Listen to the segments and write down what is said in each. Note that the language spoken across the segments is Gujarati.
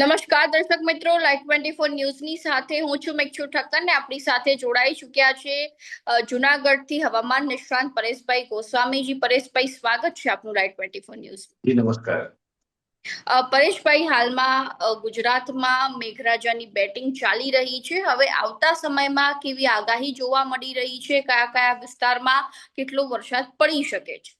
નમસ્કાર દર્શક મિત્રો લાઈવ ટ્વેન્ટી ફોર ન્યૂઝની સાથે હું છું મેક્ષુ ઠક્કર ને આપણી સાથે જોડાઈ ચુક્યા છે જુનાગઢથી હવામાન નિષ્ણાંત પરેશભાઈ ગોસ્વામીજી. પરેશભાઈ સ્વાગત છે આપનું લાઈવ ટ્વેન્ટી ફોર ન્યૂઝ નમસ્કાર. પરેશભાઈ હાલમાં ગુજરાતમાં મેઘરાજાની બેટિંગ ચાલી રહી છે. હવે આવતા સમયમાં કેવી આગાહી જોવા મળી રહી છે? કયા કયા વિસ્તારમાં કેટલો વરસાદ પડી શકે છે?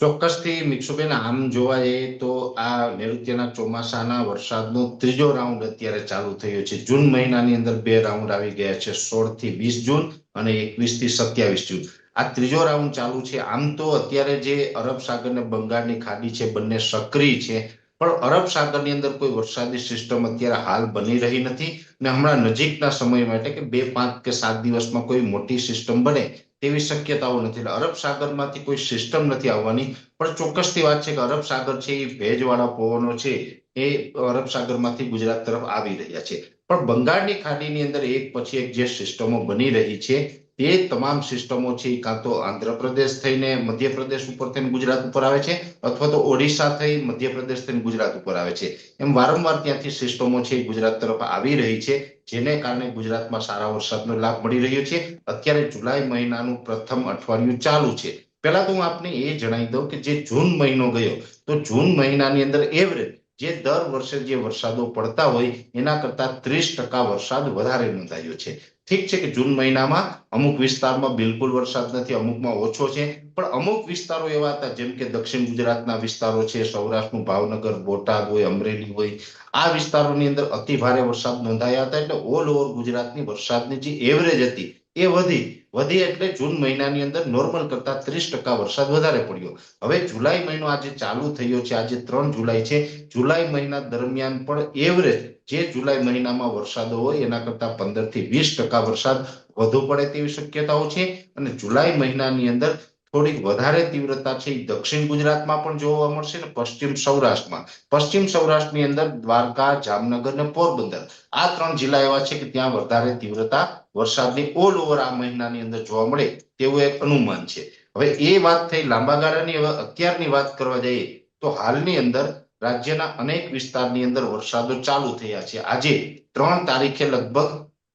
ચોક્કસથી મિક્ષુબેન, આમ જોવા જઈએ તો આ નૈઋત્યના ચોમાસાના વરસાદનો ત્રીજો રાઉન્ડ અત્યારે ચાલુ થયો છે. જૂન મહિનાની અંદર બે રાઉન્ડ આવી ગયા છે, સોળથી વીસ જૂન અને એકવીસથી સત્યાવીસ જૂન. આ ત્રીજો રાઉન્ડ ચાલુ છે. આમ તો અત્યારે જે અરબ સાગર ને બંગાળની ખાડી છે, બંને સક્રિય છે, પણ અરબ સાગરની અંદર કોઈ વરસાદી સિસ્ટમ અત્યારે હાલ બની રહી નથી ને હમણાં નજીકના સમય માટે કે બે પાંચ કે સાત દિવસમાં કોઈ મોટી સિસ્ટમ બને તેવી શક્યતાઓ નથી. એટલે અરબ સાગરમાંથી કોઈ સિસ્ટમ નથી આવવાની. પણ ચોક્કસથી વાત છે કે અરબ સાગર છે એ ભેજવાળા પવનો છે એ અરબ સાગરમાંથી ગુજરાત તરફ આવી રહ્યા છે. પણ બંગાળની ખાડીની અંદર એક પછી એક જે સિસ્ટમો બની રહી છે તે તમામ સિસ્ટમો છે, કાં તો આંધ્રપ્રદેશ થઈને મધ્યપ્રદેશ ઉપર થઈને ગુજરાત ઉપર આવે છે, અથવા તો ઓડિશા થઈ મધ્યપ્રદેશ થઈને ગુજરાત ઉપર આવે છે. એમ વારંવાર ત્યાંથી સિસ્ટમો છે, ગુજરાત તરફ આવી રહી છે, જેને કારણે ગુજરાતમાં સારા વરસાદનો લાભ મળી રહ્યો છે. અત્યારે જુલાઈ મહિનાનું પ્રથમ અઠવાડિયું ચાલુ છે. પહેલા તો હું આપને એ જણાવી દઉં કે જે જૂન મહિનો ગયો, તો જૂન મહિનાની અંદર એવરેજ જે દર વર્ષે જે વરસાદો પડતા હોય, એના કરતા ત્રીસ ટકા વરસાદ વધારે નોંધાયો છે. ઠીક છે કે જૂન મહિનામાં અમુક વિસ્તારમાં બિલકુલ વરસાદ નથી, અમુકમાં ઓછો છે, પણ અમુક વિસ્તારો એવા હતા જેમ કે દક્ષિણ ગુજરાતના વિસ્તારો છે, સૌરાષ્ટ્રનું ભાવનગર, બોટાદ હોય, અમરેલી હોય, આ વિસ્તારોની અંદર અતિ ભારે વરસાદ નોંધાયા હતા, એટલે ઓલ ઓવર ગુજરાતની વરસાદની જે એવરેજ હતી એ વધી. વધી એટલે જૂન મહિનાની અંદર નોર્મલ કરતા ત્રીસ ટકા વરસાદ વધારે પડ્યો. હવે જુલાઈ મહિનો આજે ચાલુ થયો છે. આજે ત્રણ જુલાઈ છે. જુલાઈ મહિના દરમિયાન પણ એવરેજ જે જુલાઈ મહિનામાં વરસાદો હોય એના કરતા પંદરથી વીસ ટકા વરસાદ વધુ પડે તેવી શક્યતાઓ છે. અને જુલાઈ મહિનાની અંદર થોડીક વધારે તીવ્રતા છે એ દક્ષિણ ગુજરાતમાં પણ જોવા મળશે ને પશ્ચિમ સૌરાષ્ટ્રમાં. પશ્ચિમ સૌરાષ્ટ્રની અંદર દ્વારકા, જામનગર ને પોરબંદર. આ ત્રણ જિલ્લા એવા છે કે ત્યાં વધારે તીવ્રતા વરસાદની ઓલ ઓવર આ મહિનાની અંદર જોવા મળે તેવું એક અનુમાન છે. હવે એ વાત થઈ લાંબા ગાળાની, હવે અત્યારની વાત કરવા જઈએ તો હાલની અંદર રાજ્યના અનેક વિસ્તારની અંદર વરસાદો ચાલુ થયા છે. આજે ત્રણ તારીખે લગભગ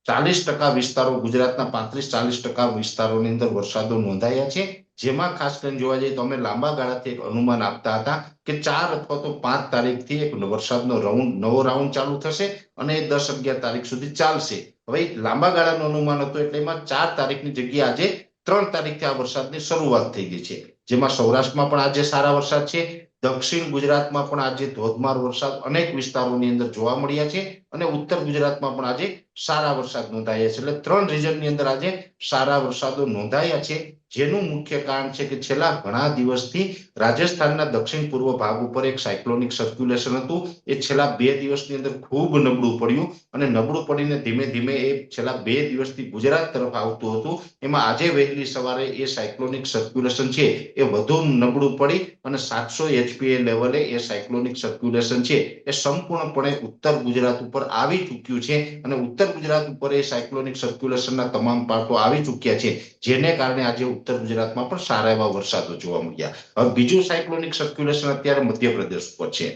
ચાલીસ ટકા વિસ્તારો ગુજરાતના પાંત્રીસ ચાલીસ ટકા વિસ્તારોની અંદર વરસાદો નોંધાયા છે. જેમાં ખાસ કરીને જોવા જઈએ તો અમે લાંબા ગાળાથી એક અનુમાન આપતા હતા કે ચાર અથવા તો પાંચ તારીખથી એક વરસાદનો રાઉન્ડ નવો રાઉન્ડ ચાલુ થશે અને એ દસ અગિયાર તારીખ સુધી ચાલશે. હવે લાંબા ગાળાનું અનુમાન હતું એટલે એમાં ચાર તારીખની જગ્યાએ આજે ત્રણ તારીખથી આ વરસાદની શરૂઆત થઈ ગઈ છે. જેમાં સૌરાષ્ટ્રમાં પણ આજે સારા વરસાદ છે, દક્ષિણ ગુજરાતમાં પણ આજે ધોધમાર વરસાદ અનેક વિસ્તારોની અંદર જોવા મળ્યા છે. અને ઉત્તર ગુજરાતમાં પણ આજે સારા વરસાદ નોંધાયા છે. એટલે ત્રણ રિજનની અંદર આજે સારા વરસાદો નોંધાયા છે. જેનું મુખ્ય કારણ છે કે છેલ્લા ઘણા દિવસથી રાજસ્થાનના દક્ષિણ પૂર્વ ભાગ ઉપર એક સાયક્લોનિક સર્ક્યુલેશન હતું. એ છેલ્લા બે દિવસની અંદર ખૂબ નબળું પડ્યું અને નબળું પડીને ધીમે ધીમે એ છેલ્લા બે દિવસથી ગુજરાત તરફ આવતું હતું. એમાં આજે વહેલી સવારે એ સાયક્લોનિક સર્ક્યુલેશન છે એ વધુ નબળું પડી અને સાતસો એચપીએ લેવલે એ સાયક્લોનિક સર્ક્યુલેશન છે. એ સંપૂર્ણપણે ઉત્તર ગુજરાત ઉપર આવી ચૂક્યું છે અને ઉત્તર ગુજરાત ઉપર એ સાયક્લોનિક સર્ક્યુલેશનના તમામ પાર્ટો આવી ચૂક્યા છે, જેને કારણે આજે ઉત્તર ગુજરાતમાં પણ સારા એવા વરસાદો જોવા મળ્યા. હવે બીજું સાયક્લોનિક સર્ક્યુલેશન અત્યારે મધ્યપ્રદેશ ઉપર છે.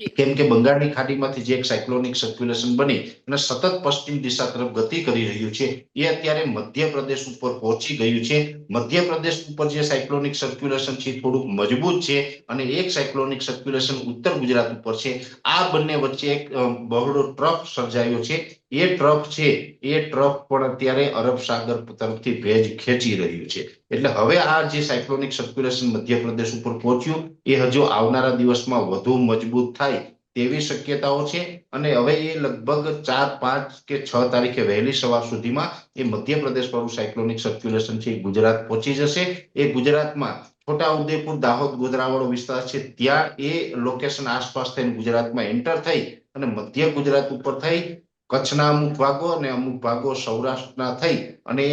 કેમ કે બંગાળની ખાડીમાંથી જે એક સાયક્લોનિક સર્ક્યુલેશન બની અને સતત પશ્ચિમ દિશા તરફ ગતિ કરી રહ્યું છે, એ અત્યારે મધ્યપ્રદેશ ઉપર પહોંચી ગયું છે. મધ્યપ્રદેશ ઉપર જે સાયક્લોનિક સર્ક્યુલેશન છે થોડુંક મજબૂત છે અને એક સાયક્લોનિક સર્ક્યુલેશન ઉત્તર ગુજરાત ઉપર છે. આ બંને વચ્ચે એક બહોળો ટ્રફ સર્જાયો છે. એ ટ્રક છે, એ ટ્રક પણ અત્યારે અરબ સાગર તરફથી ભેજ ખેંચી રહ્યું છે. એટલે હવે આ જે સાયક્લોનિક સર્ક્યુલેશન મધ્યપ્રદેશ ઉપર પહોંચ્યું, એ હજુ આવનારા દિવસમાં વધુ મજબૂત થાય તેવી શક્યતાઓ છે અને હવે એ લગભગ ચાર, પાંચ કે છ તારીખે વહેલી સવાર સુધીમાં એ મધ્યપ્રદેશ વાળું સાયક્લોનિક સર્ક્યુલેશન છે એ ગુજરાત પહોંચી જશે. એ ગુજરાતમાં છોટા ઉદેપુર, દાહોદ, ગોધરાવાળો વિસ્તાર છે, ત્યાં એ લોકેશન આસપાસ થઈને ગુજરાતમાં એન્ટર થઈ અને મધ્ય ગુજરાત ઉપર થઈ કચ્છના અમુક ભાગો અને અમુક ભાગો સૌરાષ્ટ્રના થઈ અને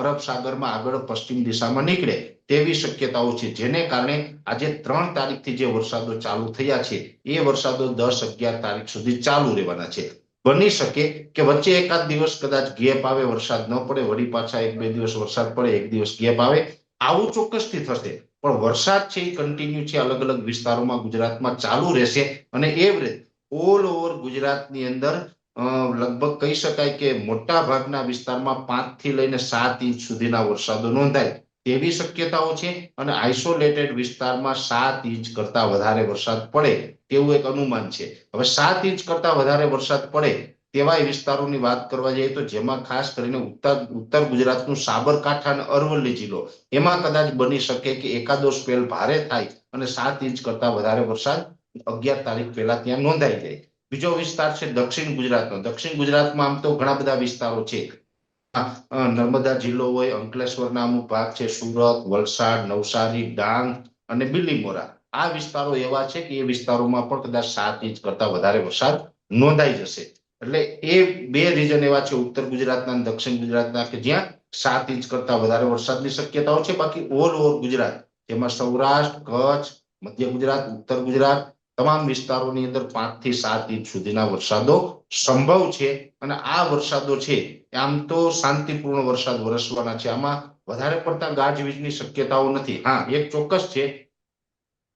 અરબ સાગરમાં આગળ પશ્ચિમ દિશામાં નીકળે તેવી શક્યતાઓ છે. જેને કારણે આજે ત્રણ તારીખથી જે વરસાદો ચાલુ થયા છે, એ વરસાદો દસ અગિયાર તારીખ સુધી ચાલુ રહેવાના છે. બની શકે કે વચ્ચે એકાદ દિવસ કદાચ ગેપ આવે, વરસાદ ન પડે, વળી પાછા એક બે દિવસ વરસાદ પડે, એક દિવસ ગેપ આવે, આવું ચોક્કસથી થશે. પણ વરસાદ છે એ કન્ટિન્યુ છે, અલગ અલગ વિસ્તારોમાં ગુજરાતમાં ચાલુ રહેશે અને એવરેજ ઓલ ઓવર ગુજરાતની અંદર લગભગ કહી શકાય કે મોટા ભાગના વિસ્તારમાં પાંચથી લઈને સાત ઇંચ સુધીના વરસાદો નોંધાય તેવી શક્યતાઓ છે અને આઇસોલેટેડ વિસ્તારમાં સાત ઇંચ કરતા વધારે વરસાદ પડે તેવું એક અનુમાન છે. હવે સાત ઇંચ કરતા વધારે વરસાદ પડે તેવા વિસ્તારોની વાત કરવા જઈએ તો જેમાં ખાસ કરીને ઉત્તર ઉત્તર ગુજરાતનું સાબરકાંઠા અને અરવલ્લી જિલ્લો એમાં કદાચ બની શકે કે એકાદો સ્પેલ ભારે થાય અને સાત ઇંચ કરતા વધારે વરસાદ અગિયાર તારીખ પહેલા ત્યાં નોંધાઈ જાય. બીજો વિસ્તાર છે દક્ષિણ ગુજરાતનો. દક્ષિણ ગુજરાતમાં આમ તો ઘણા બધા વિસ્તારો છે. નર્મદા જિલ્લો હોય અંકલેશ્વર નામનો ભાગ છે, સુરત, વલસાડ, નવસારી, ડાંગ અને બિલીમોરા આ વિસ્તારો એવા છે કે એ વિસ્તારોમાં પણ કદાચ સાત ઇંચ કરતા વધારે વરસાદ નોંધાઈ જશે. એટલે એ બે રીજન એવા છે, ઉત્તર ગુજરાતના દક્ષિણ ગુજરાતના, કે જ્યાં સાત ઇંચ કરતા વધારે વરસાદની શક્યતાઓ છે. બાકી ઓલ ઓવર ગુજરાત, જેમાં સૌરાષ્ટ્ર, કચ્છ, મધ્ય ગુજરાત, ઉત્તર ગુજરાત તમામ વિસ્તારોની અંદર પાંચથી સાત ઇંચ સુધીના વરસાદો સંભવ છે અને આ વરસાદો છે આમ તો શાંતિપૂર્ણ વરસાદ વરસવાના છે. આમાં વધારે પડતા ગાજવીજની શક્યતાઓ નથી. હા, એક ચોક્કસ છે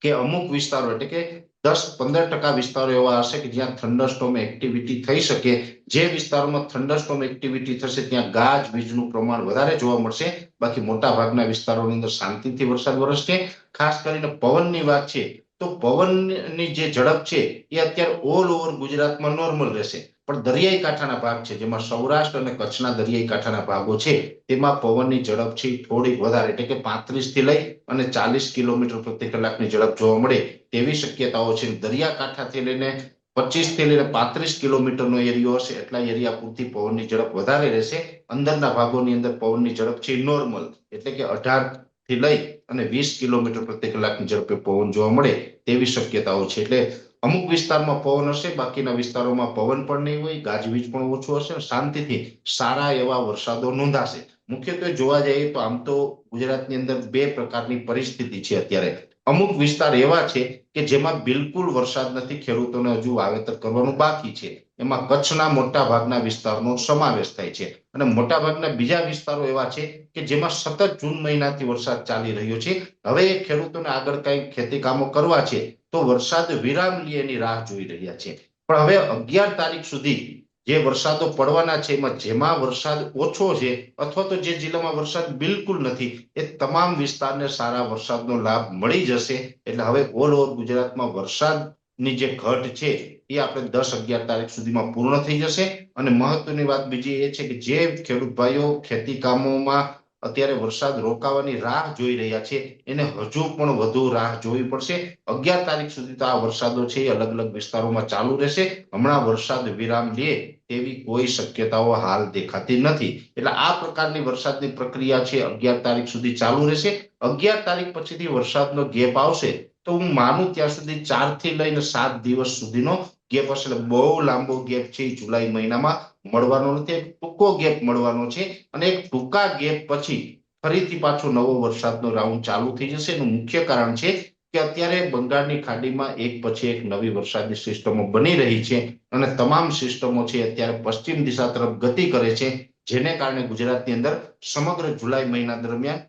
કે અમુક વિસ્તારો એટલે કે દસ પંદર ટકા વિસ્તારો એવા હશે કે જ્યાં થંડરસ્ટોમ એક્ટિવિટી થઈ શકે. જે વિસ્તારોમાં થંડરસ્ટોમ એક્ટિવિટી થશે ત્યાં ગાજ વીજનું પ્રમાણ વધારે જોવા મળશે. બાકી મોટા ભાગના વિસ્તારોની અંદર શાંતિથી વરસાદ વરસશે. ખાસ કરીને પવનની વાત છે તો પવનની જે ઝડપ છે, એ અત્યારે ઓલ ઓવર ગુજરાતમાં નોર્મલ રહેશે. પણ દરિયાઈ કાંઠાના ભાગ છે, જેમાં સૌરાષ્ટ્ર અને કચ્છના દરિયાઈ કાંઠાના ભાગો છે, તેમાં પવનની ઝડપ છે થોડીક વધારે. એટલે કે પાંત્રીસથી લઈ અને ચાલીસ કિલોમીટર પ્રતિ કલાકની ઝડપ જોવા મળે તેવી શક્યતાઓ છે. દરિયાકાંઠાથી લઈને પચીસથી લઈને પાંત્રીસ કિલોમીટરનો એરિયો હશે, એટલા એરિયા પૂરતી પવનની ઝડપ વધારે રહેશે. અંદરના ભાગોની અંદર પવનની ઝડપ છે નોર્મલ એટલે કે અઢાર થી લઈ અને વીસ કિલોમીટર પ્રતિ કલાકની ઝડપે પવન જોવા મળે તેવી શક્યતાઓ છે. એટલે અમુક વિસ્તારમાં પવન હશે, બાકીના વિસ્તારોમાં પવન પણ નહીં હોય, ગાજવીજ પણ ઓછું હશે શાંતિથી સારા એવા વરસાદો નોંધાશે. મુખ્યત્વે જોવા જઈએ તો આમ તો ગુજરાતની અંદર બે પ્રકારની પરિસ્થિતિ છે અત્યારે. અમુક વિસ્તાર એવા છે કે જેમાં બિલકુલ વરસાદ નથી, ખેડૂતોને હજુ વાવેતર કરવાનું બાકી છે. એમાં કચ્છના મોટા ભાગના વિસ્તારનો સમાવેશ થાય છે. અને મોટા ભાગના બીજા વિસ્તારો એવા છે કે જેમાં સતત જૂન મહિનાથી વરસાદ ચાલી રહ્યો છે. હવે એ ખેડૂતોને આગળ કઈ ખેતી કામો કરવા છે તો વરસાદ વિરામ લે રાહ જોઈ રહ્યા છે. પણ હવે અગિયાર તારીખ સુધી જે વરસાદો પડવાના છે એમાં જેમાં વરસાદ ઓછો છે અથવા તો જે જિલ્લામાં વરસાદ બિલકુલ નથી, એ તમામ વિસ્તારને સારા વરસાદનો લાભ મળી જશે. એટલે હવે ઓલ ઓવર ગુજરાતમાં વરસાદની જે ઘટ છે એ આપણે દસ અગિયાર તારીખ સુધીમાં પૂર્ણ થઈ જશે. અને મહત્વની વાત બીજી એ છે કે જે ખેડૂત ભાઈઓ ખેતી કામોમાં અત્યારે વરસાદ રોકાવાની રાહ જોઈ રહ્યા છે, એને હજુ પણ વધુ રાહ જોવી પડશે. અગિયાર તારીખ સુધી તો આ વરસાદો છે એ અલગ અલગ વિસ્તારોમાં ચાલુ રહેશે. હમણાં વરસાદ વિરામ લે તેવી કોઈ શક્યતાઓ હાલ દેખાતી નથી. એટલે આ પ્રકારની વરસાદની પ્રક્રિયા છે અગિયાર તારીખ સુધી ચાલુ રહેશે. અગિયાર તારીખ પછીથી વરસાદનો ગેપ આવશે તો હું માનું ત્યાં સુધી ચારથી લઈને સાત દિવસ સુધીનો ગેપ હશે એટલે બહુ લાંબો ગેપ છે જુલાઈ મહિનામાં મળવાનો નથી, એક ટૂંકો ગેપ મળવાનો છે અને એક ટૂંકા ગેપ પછી ફરીથી પાછો નવો વરસાદનો રાઉન્ડ ચાલુ થઈ જશે. એનું મુખ્ય કારણ છે કે અત્યારે બંગાળની ખાડીમાં એક પછી એક નવી વરસાદની સિસ્ટમો બની રહી છે અને તમામ સિસ્ટમો છે અત્યારે પશ્ચિમ દિશા તરફ ગતિ કરે છે, જેને કારણે ગુજરાતની અંદર સમગ્ર જુલાઈ મહિના દરમિયાન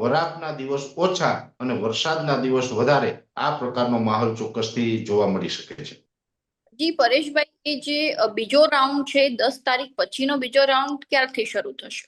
વરાપના દિવસ ઓછા અને વરસાદના દિવસ વધારે આ પ્રકારનો માહોલ ચોક્કસથી જોવા મળી શકે છે. જી પરેશભાઈ એ જે બીજો રાઉન્ડ છે દસ તારીખ પછીનો બીજો રાઉન્ડ ક્યારથી શરૂ થશે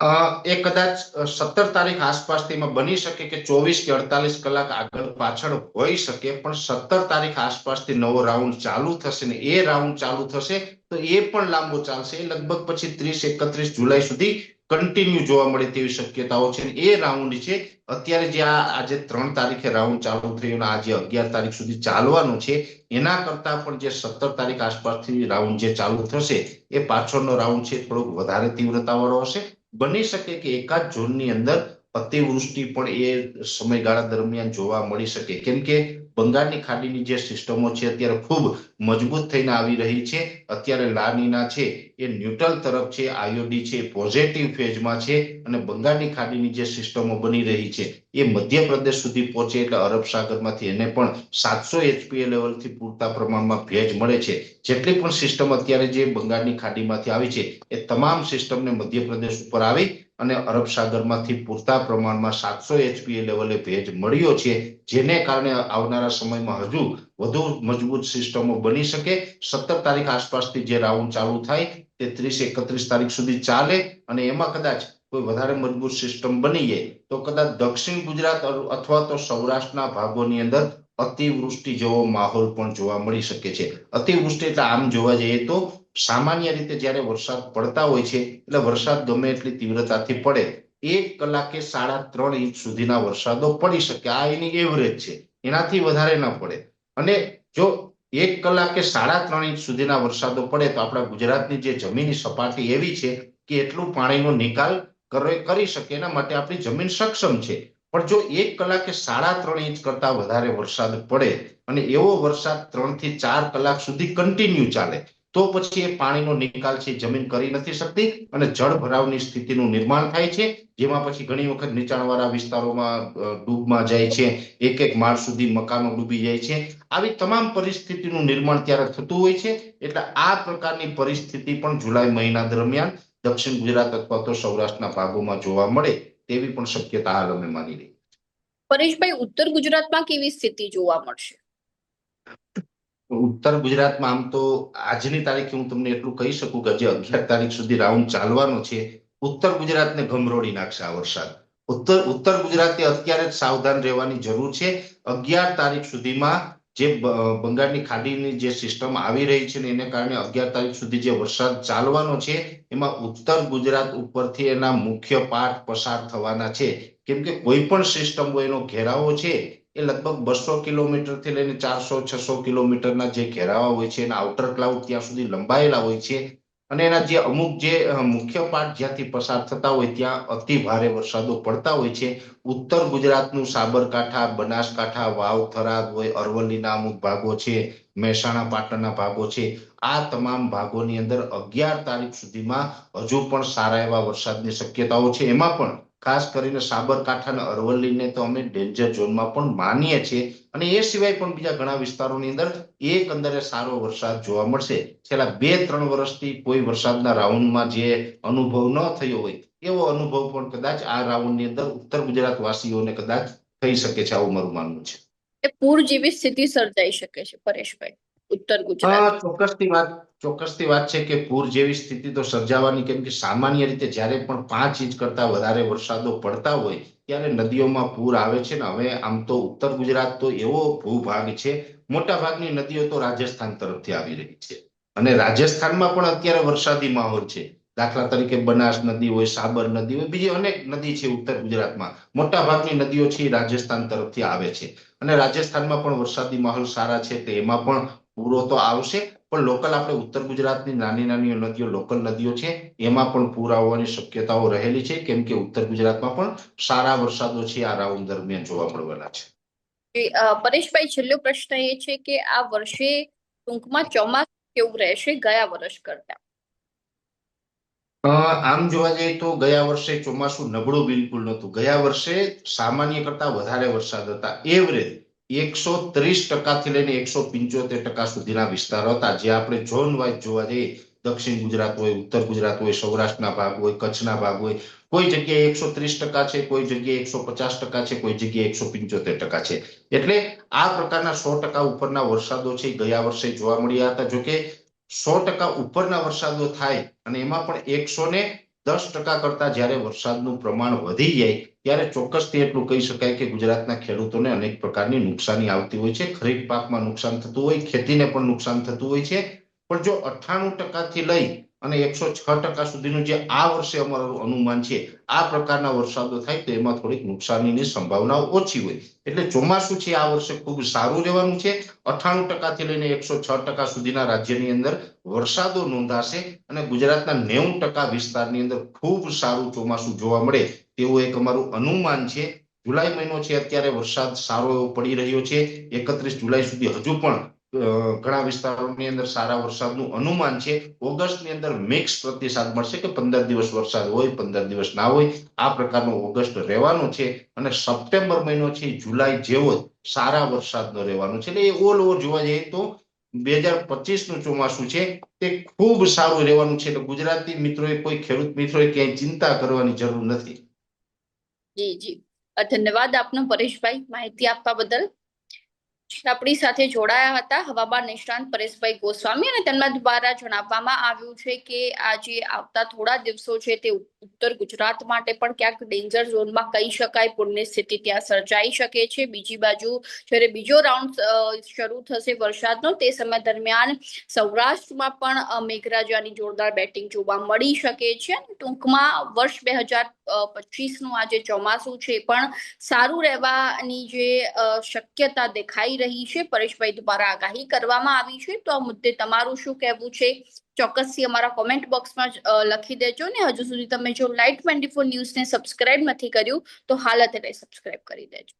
અ, એ કદાચ સત્તર તારીખ આસપાસથી એમાં બની શકે કે ચોવીસ કે અડતાલીસ કલાક આગળ પાછળ હોઈ શકે પણ સત્તર તારીખ આસપાસથી નવો રાઉન્ડ ચાલુ થશે ને એ રાઉન્ડ ચાલુ થશે તો એ પણ લાંબો ચાલશે. લગભગ પછી ત્રીસ એકત્રીસ જુલાઈ સુધી કન્ટિન્યુ જોવા મળે તેવી શક્યતાઓ છે એ રાઉન્ડ છે. અત્યારે જે આ આજે ત્રણ તારીખે રાઉન્ડ ચાલુ થયો આજે અગિયાર તારીખ સુધી ચાલવાનું છે, એના કરતા પણ જે સત્તર તારીખ આસપાસથી રાઉન્ડ જે ચાલુ થશે, એ પાછળનો રાઉન્ડ છે, થોડોક વધારે તીવ્રતા વાળો હશે. બની શકે કે એકાદ ઝોનની અંદર અતિવૃષ્ટિ પણ એ સમયગાળા દરમિયાન જોવા મળી શકે. કેમ કે બંગાળની ખાડીની જે સિસ્ટમો છે અત્યારે ખૂબ મજબૂત થઈને આવી રહી છે. અત્યારે લાનીના છે, એ ન્યુટ્રલ તરફ છે આયોડી છે, પોઝિટિવ ફેઝમાં છે અને બંગાળની ખાડીની જે સિસ્ટમો બની રહી છે, એ મધ્યપ્રદેશ સુધી પહોંચે એટલે અરબ સાગરમાંથી એને પણ સાતસો એચપીએ લેવલથી પૂરતા પ્રમાણમાં ભેજ મળે છે. જેટલી પણ સિસ્ટમ અત્યારે જે બંગાળની ખાડીમાંથી આવી છે, એ તમામ સિસ્ટમને મધ્યપ્રદેશ ઉપર આવી અને અરબ સાગરમાંથી પૂરતા પ્રમાણમાં સાતસો એચપીએ લેવલે ભેજ મળ્યો છે, જેને કારણે આવનારા સમયમાં હજુ વધુ મજબૂત સિસ્ટમો બની શકે. સત્તર તારીખ આસપાસથી જે રાઉન્ડ ચાલુ થાય તે ત્રીસ એકત્રીસ તારીખ સુધી ચાલે અને એમાં કદાચ કોઈ વધારે મજબૂત સિસ્ટમ બની જાય તો કદાચ દક્ષિણ ગુજરાત અથવા તો સૌરાષ્ટ્રના ભાગોની અંદર અતિવૃષ્ટિ જેવો માહોલ પણ જોવા મળી શકે છે. અતિવૃષ્ટિ એટલે આમ જોવા જઈએ તો સામાન્ય રીતે જ્યારે વરસાદ પડતા હોય છે એટલે વરસાદ ગમે એટલી તીવ્રતાથી પડે, એક કલાકે સાડા ત્રણ ઇંચ સુધીના વરસાદો પડી શકે. આ એની એવરેજ છે. એનાથી વધારે ન પડે. અને જો એક કલાકે સાડા ત્રણ ઇંચ સુધીના વરસાદો પડે તો આપણા ગુજરાતની જે જમીનની સપાટી એવી છે કે એટલું પાણીનો નિકાલ કરી શકે એના માટે આપણી જમીન સક્ષમ છે. પણ જો એક કલાકે સાડા ત્રણ ઇંચ કરતા વધારે વરસાદ પડે અને એવો વરસાદ ત્રણથી ચાર કલાક સુધી કન્ટિન્યુ ચાલે તો પછી એ પાણીનો નિકાલ છે, જમીન કરી નથી શકતી અને જળ ભરાવની સ્થિતિનું નિર્માણ થાય છે, જેમાં પછી ઘણી વખત નીચાણવાળા વિસ્તારોમાં ડૂબમાં જાય છે, એક એક માળ સુધી મકાનો ડૂબી જાય છે. આવી તમામ પરિસ્થિતિનું નિર્માણ ત્યારે થતું હોય છે, એટલે આ પ્રકારની પરિસ્થિતિ પણ જુલાઈ મહિના દરમિયાન દક્ષિણ ગુજરાત અથવા તો સૌરાષ્ટ્રના ભાગોમાં જોવા મળે તેવી પણ શક્યતા હાલ અમે માની રહી પરેશભાઈ, ઉત્તર ગુજરાતમાં કેવી સ્થિતિ જોવા મળશે? ઉત્તર ગુજરાતમાં આમ તો આજની તારીખે હું તમને એટલું કહી શકું કે હજી અગિયાર તારીખ સુધી રાઉન્ડ ચાલવાનો છે. ઉત્તર ગુજરાતને ગમરોડી નાખશે આ વરસાદ. ઉત્તર ઉત્તર ગુજરાતે અત્યારે જ સાવધાન રહેવાની જરૂર છે. અગિયાર તારીખ સુધીમાં જે બંગાળની ખાડીની જે સિસ્ટમ આવી રહી છે ને એને કારણે અગિયાર તારીખ સુધી જે વરસાદ ચાલવાનો છે, એમાં ઉત્તર ગુજરાત ઉપરથી એના મુખ્ય પાઠ પસાર થવાના છે. કેમ કે કોઈ પણ સિસ્ટમ હોય એનો ઘેરાવો છે એ લગભગ બસો કિલોમીટરથી લઈને ચારસો, છસો કિલોમીટરના જે ઘેરાવા હોય છે, એના આઉટર ક્લાઉડ ત્યાં સુધી લંબાયેલા હોય છે. અને એના જે અમુક જે મુખ્ય પાર્ટ જ્યાંથી પસાર થતા હોય ત્યાં અતિ ભારે વરસાદો પડતા હોય છે. ઉત્તર ગુજરાતનું સાબરકાંઠા, બનાસકાંઠા વાવ થરાદ હોય, અરવલ્લીના અમુક ભાગો છે, મહેસાણા, પાટણના ભાગો છે. આ તમામ ભાગોની અંદર અગિયાર તારીખ સુધીમાં હજુ પણ સારા એવા વરસાદની શક્યતાઓ છે. એમાં પણ ખાસ કરીને સાબરકાંઠા અરવલ્લીને તો અમે ડેન્જર ઝોનમાં પણ માનીએ છીએ. અને એ સિવાય પણ બીજા ઘણા વિસ્તારોની અંદર એકંદરે સારો વરસાદ જોવા મળશે. છેલ્લા બે ત્રણ વર્ષથી કોઈ વરસાદના રાઉન્ડમાં જે અનુભવ ન થયો હોય એવો અનુભવ પણ કદાચ આ રાઉન્ડની અંદર ઉત્તર ગુજરાત વાસીઓને કદાચ થઈ શકે છે આવું મારું માનવું છે. પૂર જેવી સ્થિતિ સર્જાઈ શકે છે પરેશભાઈ ઉત્તર ગુજરાત હા વાત ચોક્કસથી વાત છે કે પૂર જેવી સ્થિતિ તો સર્જાવાની, કેમ કે સામાન્ય રીતે જ્યારે પણ પાંચ ઇંચ કરતા વધારે વરસાદો પડતા હોય, ત્યારે નદીઓમાં પૂર આવે છે ને હવે આમ તો ઉત્તર ગુજરાત તો એવો ભૂભાગ છે મોટા ભાગની નદીઓ તો રાજસ્થાન તરફથી આવી રહી છે. અને રાજસ્થાનમાં પણ અત્યારે વરસાદી માહોલ છે. દાખલા તરીકે બનાસ નદી હોય, સાબર નદી હોય, બીજી અનેક નદી છે ઉત્તર ગુજરાતમાં. મોટા ભાગની નદીઓ છે રાજસ્થાન તરફથી આવે છે. અને રાજસ્થાનમાં પણ વરસાદી માહોલ સારા છે, તો એમાં પણ પૂરો તો આવશે. પણ લોકલ આપણે ઉત્તર ગુજરાતની નાની નાની નદીઓ લોકલ નદીઓ છે એમાં પણ પૂર આવવાની શક્યતાઓ રહેલી છે કેમ કે ઉત્તર ગુજરાતમાં પણ સારા વરસાદો છે આ રાઉન્ડ દરમિયાન જોવા મળવાના છે. પરેશભાઈ છેલ્લો પ્રશ્ન એ છે કે આ વર્ષે ટૂંકમાં ચોમાસું કેવું રહેશે ગયા વર્ષ કરતા? આમ જોવા જઈએ તો ગયા વર્ષે ચોમાસું નબળું બિલકુલ નહોતું. ગયા વર્ષે સામાન્ય કરતા વધારે વરસાદ હતા. એવરેજ એકસો ત્રીસ ટકાથી લઈને એકસો પંચોતેર ટકા સુધીના વિસ્તારો હતા. જે આપણે ઝોન વાઇઝ જોવા જઈએ, દક્ષિણ ગુજરાત હોય, ઉત્તર ગુજરાત હોય, સૌરાષ્ટ્રના ભાગ હોય, કચ્છના ભાગ હોય, કોઈ જગ્યાએ એકસો ત્રીસ ટકા છે, કોઈ જગ્યાએ એકસો પચાસ ટકા છે, કોઈ જગ્યાએ એકસો પંચોતેર ટકા છે. એટલે આ પ્રકારના સો ટકા ઉપરના વરસાદો છે ગયા વર્ષે જોવા મળ્યા હતા. જોકે સો ટકા ઉપરના વરસાદો થાય અને એમાં પણ એકસો ને દસ ટકા કરતા જ્યારે વરસાદનું પ્રમાણ વધી જાય ત્યારે ચોક્કસથી એટલું કહી શકાય કે ગુજરાતના ખેડૂતોને અનેક પ્રકારની નુકસાની આવતી હોય છે. ખરીફ પાકમાં નુકસાન થતું હોય, ખેતીને પણ નુકસાન થતું હોય છે. પણ જો અઠ્ઠાણું ટકાથી લઈ અને એકસો છ ટકા સુધીનું જે આ વર્ષે અમારું અનુમાન છે, આ પ્રકારના વરસાદો થાય તો એમાં થોડીક નુકસાનીની સંભાવનાઓ ઓછી હોય. એટલે ચોમાસું છે, આ વર્ષે ખૂબ સારું રહેવાનું છે. અઠ્ઠાણું ટકાથી લઈને એકસો છ ટકા સુધીના રાજ્યની અંદર વરસાદો નોંધાશે અને ગુજરાતના નેવું ટકા વિસ્તારની અંદર ખૂબ સારું ચોમાસું જોવા મળે તેવું એક અમારું અનુમાન છે. જુલાઈ મહિનો છે, અત્યારે વરસાદ સારો એવો પડી રહ્યો છે. એકત્રીસ જુલાઈ સુધી હજુ પણ ઘણા વિસ્તારોની અંદર સારા વરસાદનું અનુમાન છે. ઓગસ્ટની અંદર મિક્સ પ્રતિસાદ મળશે કે પંદર દિવસ વરસાદ હોય, પંદર દિવસ ના હોય. આ પ્રકારનો ઓગસ્ટ રહેવાનો છે અને સપ્ટેમ્બર મહિનો છે, જુલાઈ જેવો જ સારા વરસાદનો રહેવાનો છે. એટલે એ ઓલ ઓવર જોવા જઈએ તો બે હજાર પચીસનું ચોમાસું છે. તે ખૂબ સારું રહેવાનું છે. એટલે ગુજરાતી મિત્રોએ, કોઈ ખેડૂત મિત્રોએ ક્યાંય ચિંતા કરવાની જરૂર નથી. જી જી. ધન્યવાદ આપનો પરેશભાઈ. માહિતી આપવા બદલ. આપણી સાથે જોડાયા હતા હવામાન નિષ્ણાંત પરેશભાઈ ગોસ્વામી અને તેમના દ્વારા જણાવવામાં આવ્યું છે કે આજે આવતા થોડા દિવસો છે તે ઉત્તર ગુજરાત માટે પણ ક્યાંક ડેન્જર ઝોનમાં કહી શકાય, પૂરની સ્થિતિ ત્યાં સર્જાઈ શકે છે. બીજી બાજુ જ્યારે બીજો રાઉન્ડ શરૂ થશે વરસાદનો, તે સમય દરમિયાન સૌરાષ્ટ્રમાં પણ મેઘરાજાની જોરદાર બેટિંગ જોવા મળી શકે છે. ટૂંકમાં વર્ષ બે હજાર પચીસનું આ જે ચોમાસું છે. પણ સારું રહેવાની જે શક્યતા દેખાઈ રહી છે. પરેશભાઈ દ્વારા આગાહી કરવામાં આવી છે. તો આ મુદ્દે તમારું શું કહેવું છે? ચોક્કસથી અમારા કોમેન્ટ બોક્સમાં લખી દેજો ને હજુ સુધી તમે જો લાઈટ ટ્વેન્ટી ફોર ન્યૂઝને સબસ્ક્રાઇબ નથી કર્યું, તો હાલ અત્યારે સબસ્ક્રાઇબ કરી દેજો.